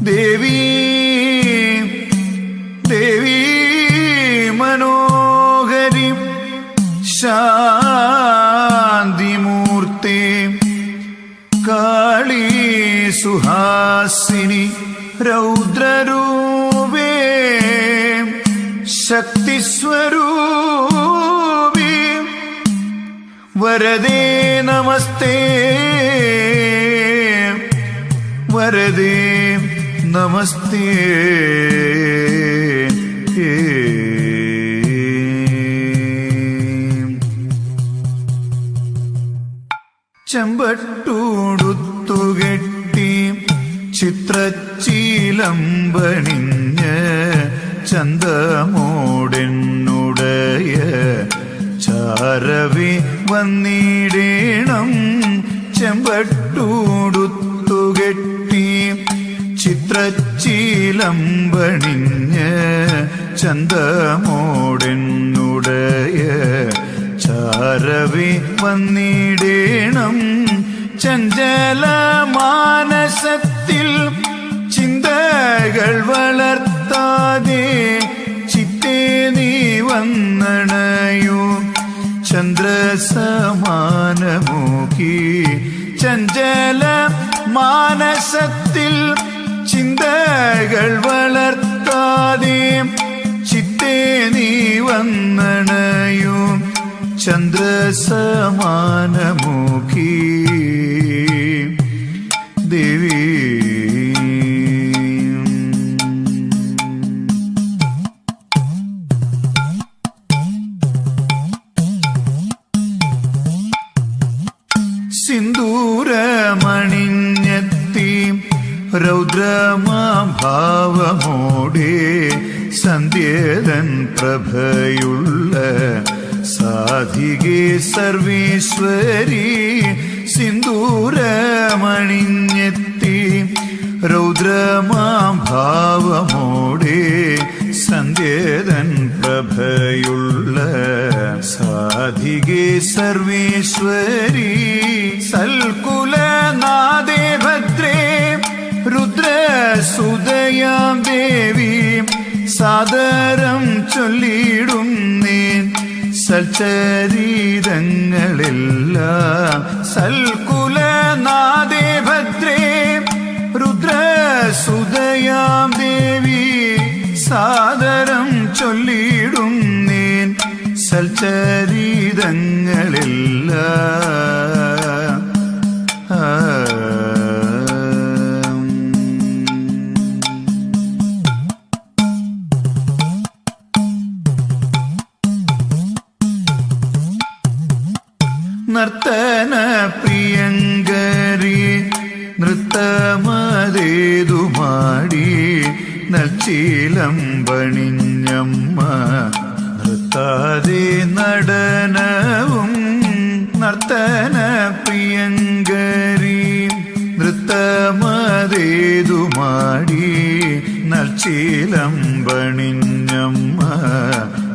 ദേവി ദേവി മനോഹരി ശാന്തിമൂർത്തി കാളി സുഹാസിനി രൗദ്രരൂപേ ശക്തിസ്വരൂപി വരദേ നമസ്തേ വരദേ നമസ്തേ. ചെമ്പട്ടൂടുത്തുകെട്ടി ചിത്രച്ചീലമ്പണിഞ്ഞ് ചന്തമോടെന്നുടയ ചാരവി വന്നിടേണം. ചെമ്പട്ടൂടുത്തുകെട്ടി ചിത്രച്ചീലമ്പണിഞ്ഞ് ചന്തമോടെന്നുടയ ചാരവി വന്നിടേണം. ചഞ്ചല മാനസത്തിൽ ചിന്തകൾ വളർത്താതെ ചിത്തേ നീ വന്നണയൂ. ചന്ദ്രസമാനമോക്കി ചഞ്ചല മാനസത്തിൽ ചിന്തകൾ വളർത്താതെ ചിത്തേ നീ വന്നണയൂ ചന്ദ്രസമാനമുഖി. ദേവി സന്ധ്യതൻ പ്രഭയുള്ള സാധികേ സർവീശ്വരി സിന്ദൂരമണിഞ്ഞെത്തി രൗദ്രമാം ഭാവമോടെ സന്ധ്യതൻ പ്രഭയുള്ള സാധികേ സർവീശ്വരി സൽകുലനാദേ ഭദ്രേ രുദ്രസുദയാം ദേവി സാദരം ചൊല്ലിടുന്നേൻ നീൻ സൽചരീതങ്ങളെല്ലാം സൽകുലനാദേ ഭദ്രേ രുദ്രസുതയാം ദേവി സാദരം ചൊല്ലിടും നീൻ സൽചരീതങ്ങളെല്ലാം നർത്തന പ്രിയങ്കരി നൃത്തമതേതുമാടി നച്ചീലം പണിഞ്ഞമ്മ. നൃത്താതെ നടനവും നർത്തന പ്രിയങ്കരി നൃത്തമതേതുമാടി നച്ചീലം പണിഞ്ഞമ്മ.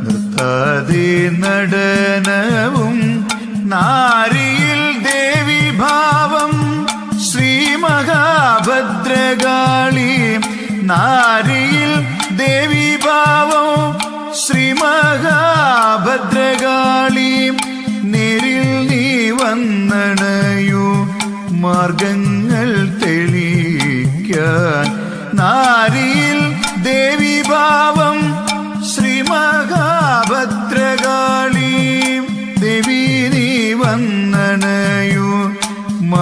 നൃത്താതെ നടനവും നാരിയിൽ ദേവി ഭാവം ശ്രീ മഹാഭദ്രകാളി നാരിയിൽ ദേവി ഭാവം ശ്രീ മഹാഭദ്രകാളി നേരിൽ നീ വന്നണയു മാർഗങ്ങൾ തെളിയിക്കാൻ. നാരിയിൽ ദേവി ഭാവം ശ്രീ മഹാഭദ്രകാളി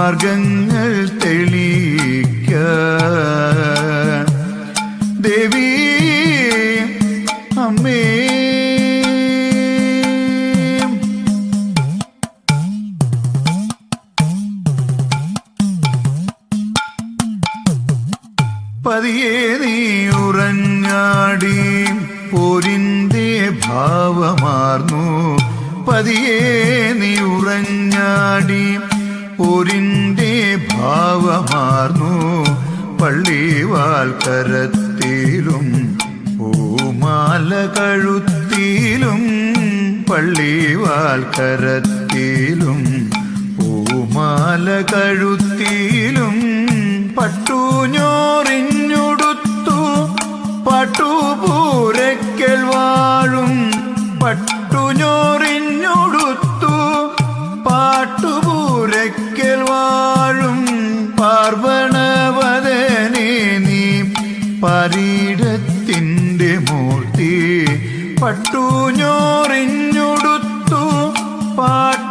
മാർഗങ്ങൾ തെളിയിക്ക. ദേവി അമ്മേ. പതിയെ നീ ഉറഞ്ഞാടി പോരിന്റെ ഭാവമാർന്നു. പതിയെ നീ ഉറഞ്ഞാടി പോരിന്റെ ഭാവമാർന്നു പള്ളിവാൽക്കരത്തിലും പൂമാല കഴുത്തിലും പള്ളിവാൽക്കരത്തിലും പൂമാല കഴുത്തിലും പട്ടുഞ്ഞോറിഞ്ഞുടുത്തു പട്ടുപൂരക്കൽ വാഴും പട്ടുഞ്ഞോറിഞ്ഞുടുത്തു പാട്ടുപൂരക്കൽ വാഴും പാർവണവദനെ നീ പരീടത്തിന്റെ മൂർത്തി പട്ടുഞ്ഞോറിഞ്ഞുടുത്തു പാട്ട്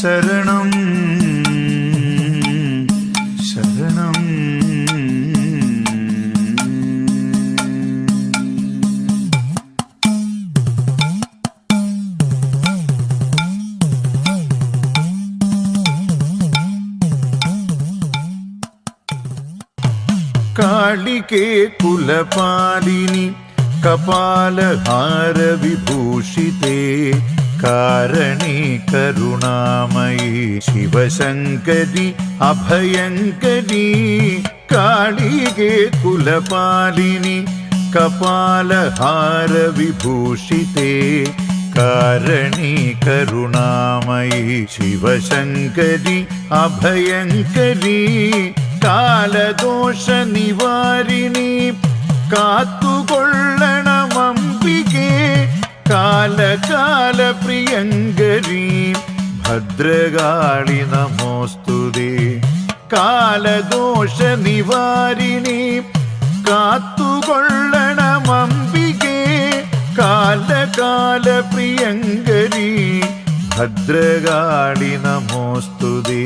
ശരണം ശരണം. കാളികേ കുലപാലിനി കപാലഹാരവിഭൂഷിതേ കാരണി കരുണാമയി ശിവശങ്കരി അഭയങ്കരി കാളികേ കുലപാലിനി കപാലഹാരവിഭൂഷിതേ കാരണി കരുണാമയി ശിവശങ്കരി അഭയങ്കരി കാലദോഷ നിവാരിണി കാത്തുകൊള്ളണമംബികേ കാലകാല പ്രിയങ്കരി ഭദ്രകാളി നമോസ്തുതി. കാലദോഷ നിവാരിണി കാത്തുകൊള്ളണമംബികേ കാല പ്രിയങ്കരി ഭദ്രകാളി നമോസ്തുതേ.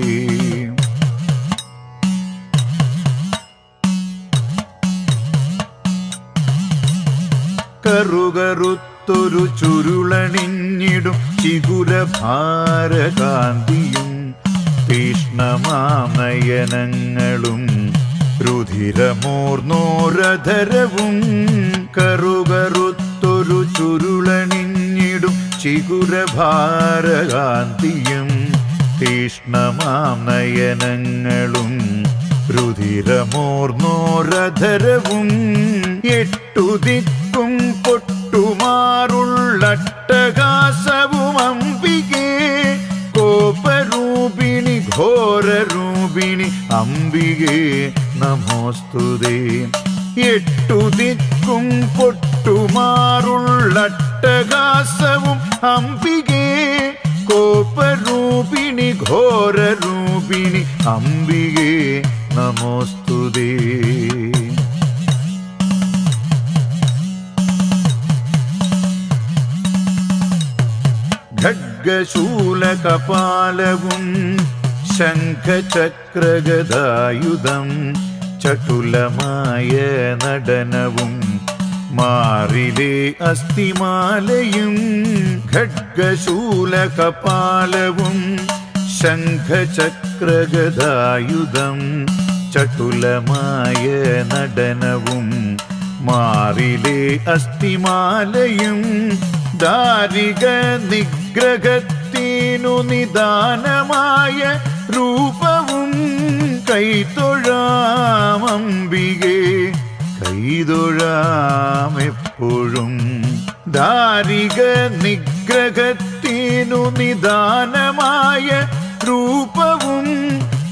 കറുകറുത്തൊരു ചുരുളണിഞ്ഞിടും ചിഗുരഭാരകാന്തിയും തീഷ്ണമാനയനങ്ങളും രുധിരമൂർന്നോരധരവും കറുകറുത്തൊരു ചുരുളണിഞ്ഞിടും ചിഗുരഭാരകാന്തിയും ഭാരകാന്തിയും. തീഷ്ണമാമയനങ്ങളും രുധിരമോർന്നോരധരവും എട്ടു ദിക്കും പൊട്ടുമാറുള്ളട്ടകാസവും അംബികേ കോപരൂപിണി ഘോരരൂപിണി അംബികേ നമോസ്തുതേ. എട്ടു ദിക്കും പൊട്ടുമാറുള്ളട്ടകാസവും അംബികേ കോപരൂപിണി ഘോരരൂപിണി അംബികേ നമോസ്തുതേ. ഖഡ്ഗശൂലകപാലവും ശംഖചക്രഗതായുധം ചടുലമായ നടനവും മാറിലെ അസ്ഥിമാലയും ഖഡ്ഗശൂലകപാലവും ശംഖചക്രഗതായുധം ചടുലമായ നടനവും മാറിലെ അസ്ഥിമാലയും ദാരിക നിഗ്രഹത്തിനു നിദാനമായ രൂപവും കൈതൊഴാമംബികേ കൈതൊഴാമെപ്പോഴും ദാരിക നിഗ്രഹത്തിനു നിദാനമായ രൂപവും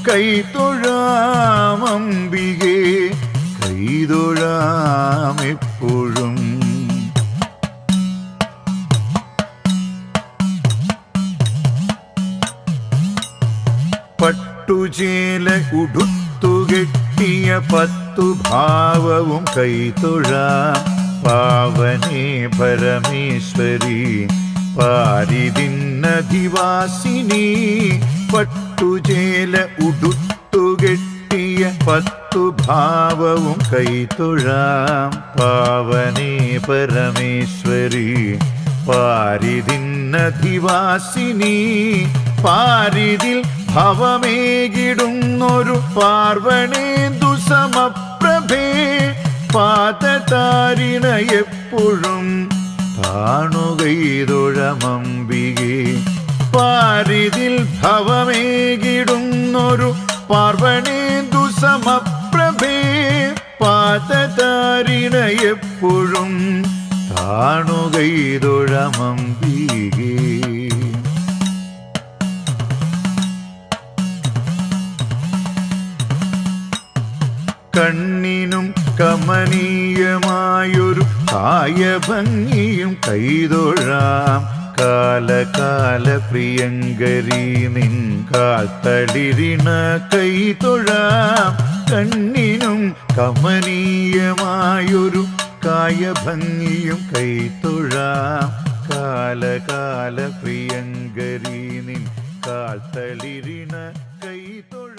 കൈതൊഴാമംബികേ കൈതൊഴാം പട്ടുചേല ഉടുത്തുകെട്ടിയ പത്തു ഭാവവും കൈതൊഴാം. പാവനേ പരമേശ്വരി പാരിതിന്നധിവാസിനി പട്ടുചേല ഉടുത്തുകെട്ടിയ പത്തു ഭാവവും കൈതൊഴാം. പാവനേ പരമേശ്വരി പാരിതിന്നധിവാസിനി പാരിതിൽ ഭവമേകിടുന്നൊരു പാർവണേ ദുസമപ്രഭേ പാതതാരിണ എപ്പോഴും കാണുകൈതൊഴമംബികെ പാരിതിൽ ഭവമേകിടുന്നൊരു പാർവണേ ദുസമപ്രഭേ പാതതാരിണ എപ്പോഴും താണുകൈതൊഴമംബികേ കണ്ണിനും കമനീയമായൊരു കായഭംഗിയും കൈതൊഴാം. കാലകാല പ്രിയങ്കരി നിൻ കാത്തളിരിണ കൈതൊഴാം കണ്ണിനും കമനീയമായൊരു കായഭംഗിയും കൈതൊഴാം കാലകാല പ്രിയങ്കരി നിൻ കാത്തളിരിണ കൈതൊഴാം